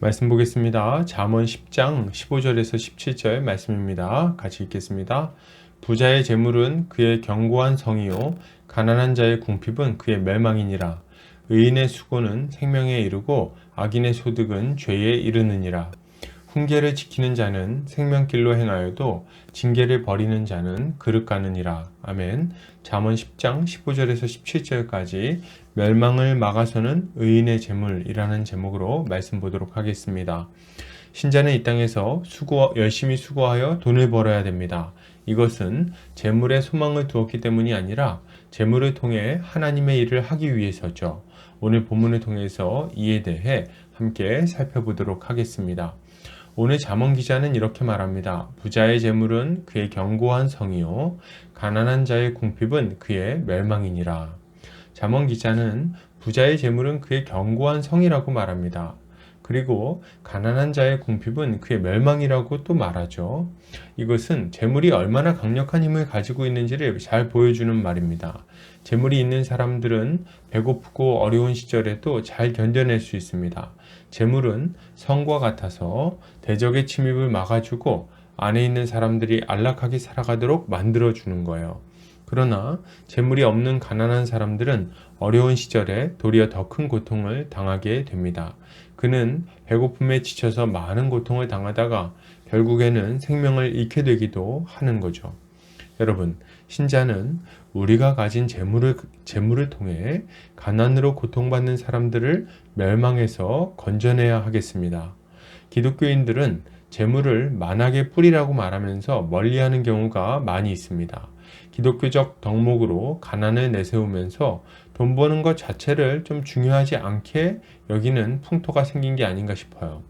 말씀 보겠습니다. 잠언 10장 15절에서 17절 말씀입니다. 같이 읽겠습니다. 부자의 재물은 그의 견고한 성이요 가난한 자의 궁핍은 그의 멸망이니라. 의인의 수고는 생명에 이르고 악인의 소득은 죄에 이르느니라. 훈계를 지키는 자는 생명길로 행하여도 징계를 버리는 자는 그릇 가느니라. 아멘. 잠언 10장 15절에서 17절까지 멸망을 막아서는 의인의 재물이라는 제목으로 말씀 보도록 하겠습니다. 신자는 이 땅에서 수고 열심히 수고하여 돈을 벌어야 됩니다. 이것은 재물에 소망을 두었기 때문이 아니라 재물을 통해 하나님의 일을 하기 위해서죠. 오늘 본문을 통해서 이에 대해 함께 살펴보도록 하겠습니다. 오늘 잠언 기자는 이렇게 말합니다. 부자의 재물은 그의 견고한 성이요 가난한 자의 궁핍은 그의 멸망이니라. 잠언 기자는 부자의 재물은 그의 견고한 성이라고 말합니다. 그리고 가난한 자의 궁핍은 그의 멸망이라고 또 말하죠. 이것은 재물이 얼마나 강력한 힘을 가지고 있는지를 잘 보여주는 말입니다. 재물이 있는 사람들은 배고프고 어려운 시절에도 잘 견뎌낼 수 있습니다. 재물은 성과 같아서 대적의 침입을 막아주고 안에 있는 사람들이 안락하게 살아가도록 만들어주는 거예요. 그러나 재물이 없는 가난한 사람들은 어려운 시절에 도리어 더 큰 고통을 당하게 됩니다. 그는 배고픔에 지쳐서 많은 고통을 당하다가 결국에는 생명을 잃게 되기도 하는 거죠. 여러분, 신자는 우리가 가진 재물을, 재물을 통해 가난으로 고통받는 사람들을 멸망해서 건져내야 하겠습니다. 기독교인들은 재물을 만악의 뿌리라고 말하면서 멀리하는 경우가 많이 있습니다. 기독교적 덕목으로 가난을 내세우면서 돈 버는 것 자체를 좀 중요하지 않게 여기는 풍토가 생긴 게 아닌가 싶어요.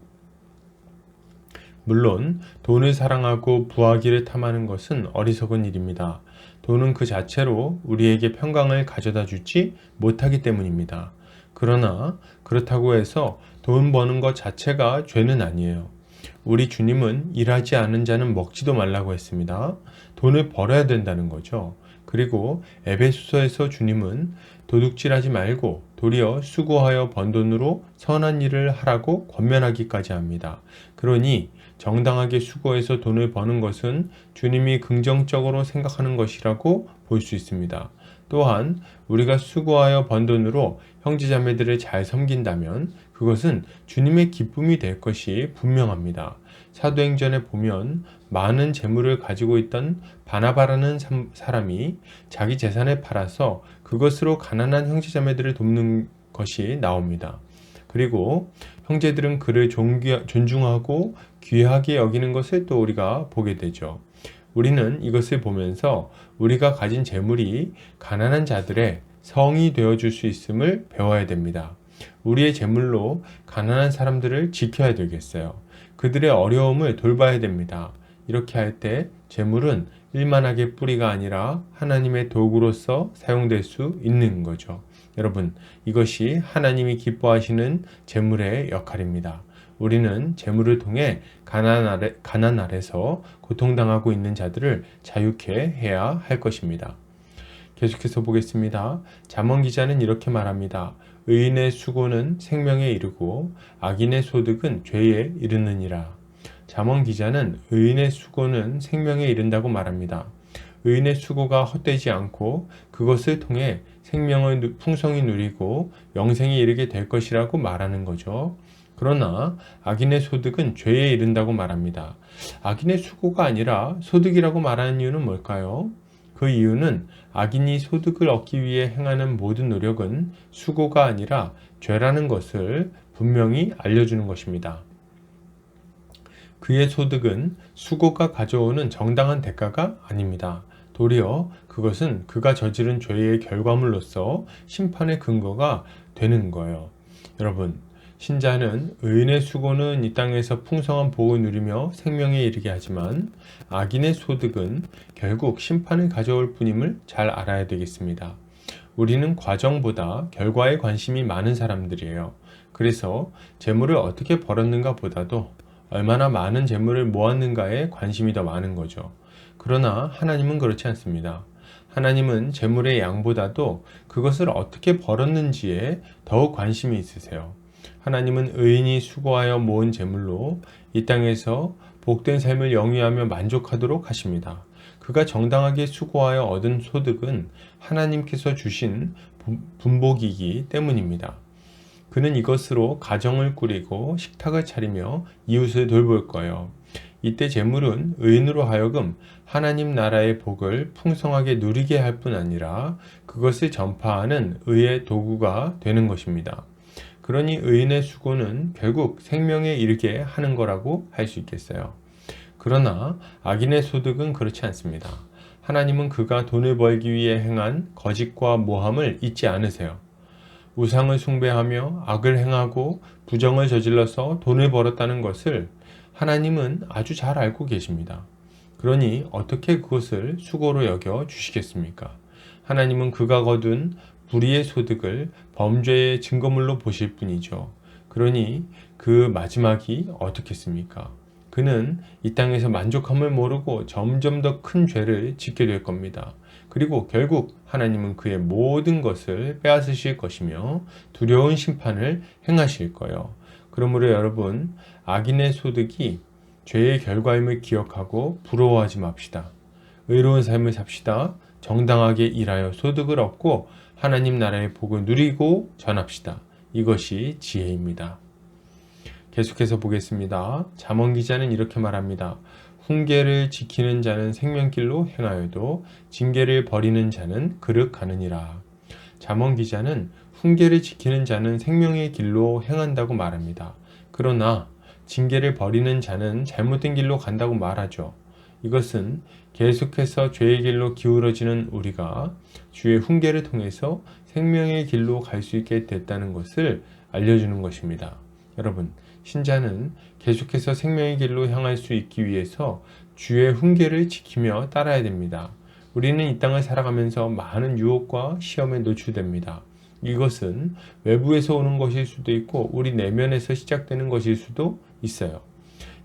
물론 돈을 사랑하고 부하기를 탐하는 것은 어리석은 일입니다. 돈은 그 자체로 우리에게 평강을 가져다 주지 못하기 때문입니다. 그러나 그렇다고 해서 돈 버는 것 자체가 죄는 아니에요. 우리 주님은 일하지 않은 자는 먹지도 말라고 했습니다. 돈을 벌어야 된다는 거죠. 그리고 에베소서에서 주님은 도둑질하지 말고 도리어 수고하여 번 돈으로 선한 일을 하라고 권면하기까지 합니다. 그러니 정당하게 수고해서 돈을 버는 것은 주님이 긍정적으로 생각하는 것이라고 볼 수 있습니다. 또한 우리가 수고하여 번 돈으로 형제자매들을 잘 섬긴다면 그것은 주님의 기쁨이 될 것이 분명합니다. 사도행전에 보면 많은 재물을 가지고 있던 바나바라는 사람이 자기 재산을 팔아서 그것으로 가난한 형제자매들을 돕는 것이 나옵니다. 그리고 형제들은 그를 존중하고 귀하게 여기는 것을 또 우리가 보게 되죠. 우리는 이것을 보면서 우리가 가진 재물이 가난한 자들의 성이 되어 줄 수 있음을 배워야 됩니다. 우리의 재물로 가난한 사람들을 지켜야 되겠어요. 그들의 어려움을 돌봐야 됩니다. 이렇게 할 때 재물은 일만하게 뿌리가 아니라 하나님의 도구로서 사용될 수 있는 거죠. 여러분, 이것이 하나님이 기뻐하시는 재물의 역할입니다. 우리는 재물을 통해 가난 아래, 가난 아래서 고통당하고 있는 자들을 자유케 해야 할 것입니다. 계속해서 보겠습니다. 잠언 기자는 이렇게 말합니다. 의인의 수고는 생명에 이르고 악인의 소득은 죄에 이르느니라. 잠언 기자는 의인의 수고는 생명에 이른다고 말합니다. 의인의 수고가 헛되지 않고 그것을 통해 생명을 풍성히 누리고 영생에 이르게 될 것이라고 말하는 거죠. 그러나 악인의 소득은 죄에 이른다고 말합니다. 악인의 수고가 아니라 소득이라고 말하는 이유는 뭘까요? 그 이유는 악인이 소득을 얻기 위해 행하는 모든 노력은 수고가 아니라 죄라는 것을 분명히 알려주는 것입니다. 그의 소득은 수고가 가져오는 정당한 대가가 아닙니다. 도리어 그것은 그가 저지른 죄의 결과물로서 심판의 근거가 되는 거예요. 여러분, 신자는 의인의 수고는 이 땅에서 풍성한 복을 누리며 생명에 이르게 하지만 악인의 소득은 결국 심판을 가져올 뿐임을 잘 알아야 되겠습니다. 우리는 과정보다 결과에 관심이 많은 사람들이에요. 그래서 재물을 어떻게 벌었는가 보다도 얼마나 많은 재물을 모았는가에 관심이 더 많은 거죠. 그러나 하나님은 그렇지 않습니다. 하나님은 재물의 양보다도 그것을 어떻게 벌었는지에 더욱 관심이 있으세요. 하나님은 의인이 수고하여 모은 재물로 이 땅에서 복된 삶을 영위하며 만족하도록 하십니다. 그가 정당하게 수고하여 얻은 소득은 하나님께서 주신 분복이기 때문입니다. 그는 이것으로 가정을 꾸리고 식탁을 차리며 이웃을 돌볼 거예요. 이때 재물은 의인으로 하여금 하나님 나라의 복을 풍성하게 누리게 할 뿐 아니라 그것을 전파하는 의의 도구가 되는 것입니다. 그러니 의인의 수고는 결국 생명에 이르게 하는 거라고 할 수 있겠어요. 그러나 악인의 소득은 그렇지 않습니다. 하나님은 그가 돈을 벌기 위해 행한 거짓과 모함을 잊지 않으세요. 우상을 숭배하며 악을 행하고 부정을 저질러서 돈을 벌었다는 것을 하나님은 아주 잘 알고 계십니다. 그러니 어떻게 그것을 수고로 여겨 주시겠습니까? 하나님은 그가 거둔 불의의 소득을 범죄의 증거물로 보실 뿐이죠. 그러니 그 마지막이 어떻겠습니까? 그는 이 땅에서 만족함을 모르고 점점 더 큰 죄를 짓게 될 겁니다. 그리고 결국 하나님은 그의 모든 것을 빼앗으실 것이며 두려운 심판을 행하실 거예요. 그러므로 여러분, 악인의 소득이 죄의 결과임을 기억하고 부러워하지 맙시다. 의로운 삶을 삽시다. 정당하게 일하여 소득을 얻고 하나님 나라의 복을 누리고 전합시다. 이것이 지혜입니다. 계속해서 보겠습니다. 잠언 기자는 이렇게 말합니다. 훈계를 지키는 자는 생명길로 행하여도 징계를 버리는 자는 그릇 가느니라. 잠언 기자는 훈계를 지키는 자는 생명의 길로 행한다고 말합니다. 그러나 징계를 버리는 자는 잘못된 길로 간다고 말하죠. 이것은 계속해서 죄의 길로 기울어지는 우리가 주의 훈계를 통해서 생명의 길로 갈 수 있게 됐다는 것을 알려주는 것입니다. 여러분, 신자는 계속해서 생명의 길로 향할 수 있기 위해서 주의 훈계를 지키며 따라야 됩니다. 우리는 이 땅을 살아가면서 많은 유혹과 시험에 노출됩니다. 이것은 외부에서 오는 것일 수도 있고 우리 내면에서 시작되는 것일 수도 있어요.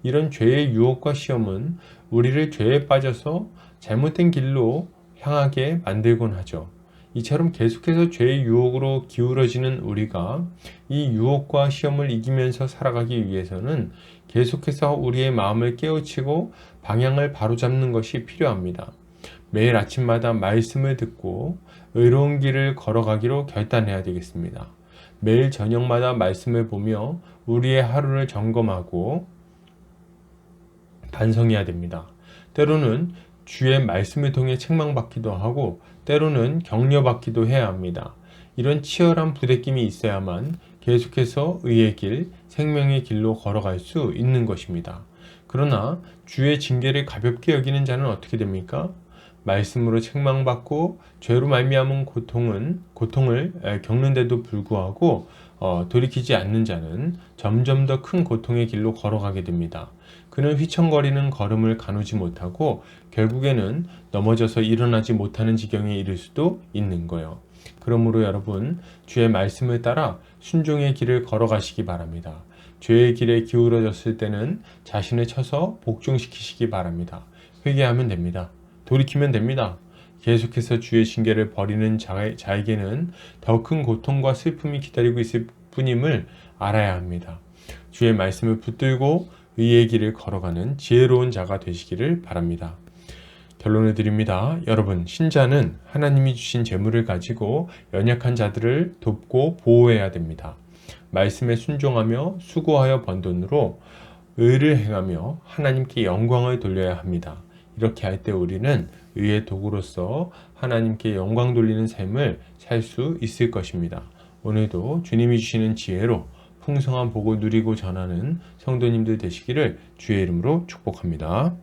이런 죄의 유혹과 시험은 우리를 죄에 빠져서 잘못된 길로 향하게 만들곤 하죠. 이처럼 계속해서 죄의 유혹으로 기울어지는 우리가 이 유혹과 시험을 이기면서 살아가기 위해서는 계속해서 우리의 마음을 깨우치고 방향을 바로잡는 것이 필요합니다. 매일 아침마다 말씀을 듣고 의로운 길을 걸어가기로 결단해야 되겠습니다. 매일 저녁마다 말씀을 보며 우리의 하루를 점검하고 반성해야 됩니다. 때로는 주의 말씀을 통해 책망받기도 하고 때로는 격려받기도 해야 합니다. 이런 치열한 부대낌이 있어야만 계속해서 의의 길, 생명의 길로 걸어갈 수 있는 것입니다. 그러나 주의 징계를 가볍게 여기는 자는 어떻게 됩니까? 말씀으로 책망받고 죄로 말미암은 고통은 고통을 겪는데도 불구하고 어, 돌이키지 않는 자는 점점 더 큰 고통의 길로 걸어가게 됩니다. 그는 휘청거리는 걸음을 가누지 못하고 결국에는 넘어져서 일어나지 못하는 지경에 이를 수도 있는 거예요. 그러므로 여러분 주의 말씀을 따라 순종의 길을 걸어가시기 바랍니다. 죄의 길에 기울어졌을 때는 자신을 쳐서 복종시키시기 바랍니다. 회개하면 됩니다. 돌이키면 됩니다. 계속해서 주의 징계를 버리는 자 에게는 더 큰 고통과 슬픔이 기다리고 있을 뿐임을 알아야 합니다. 주의 말씀을 붙들고 의의 길을 걸어가는 지혜로운 자가 되시기를 바랍니다. 결론을 드립니다. 여러분, 신자는 하나님이 주신 재물을 가지고 연약한 자들을 돕고 보호해야 됩니다. 말씀에 순종하며 수고하여 번 돈으로 의를 행하며 하나님께 영광을 돌려야 합니다. 이렇게 할 때 우리는 의의 도구로서 하나님께 영광 돌리는 삶을 살 수 있을 것입니다. 오늘도 주님이 주시는 지혜로 풍성한 복을 누리고 전하는 성도님들 되시기를 주의 이름으로 축복합니다.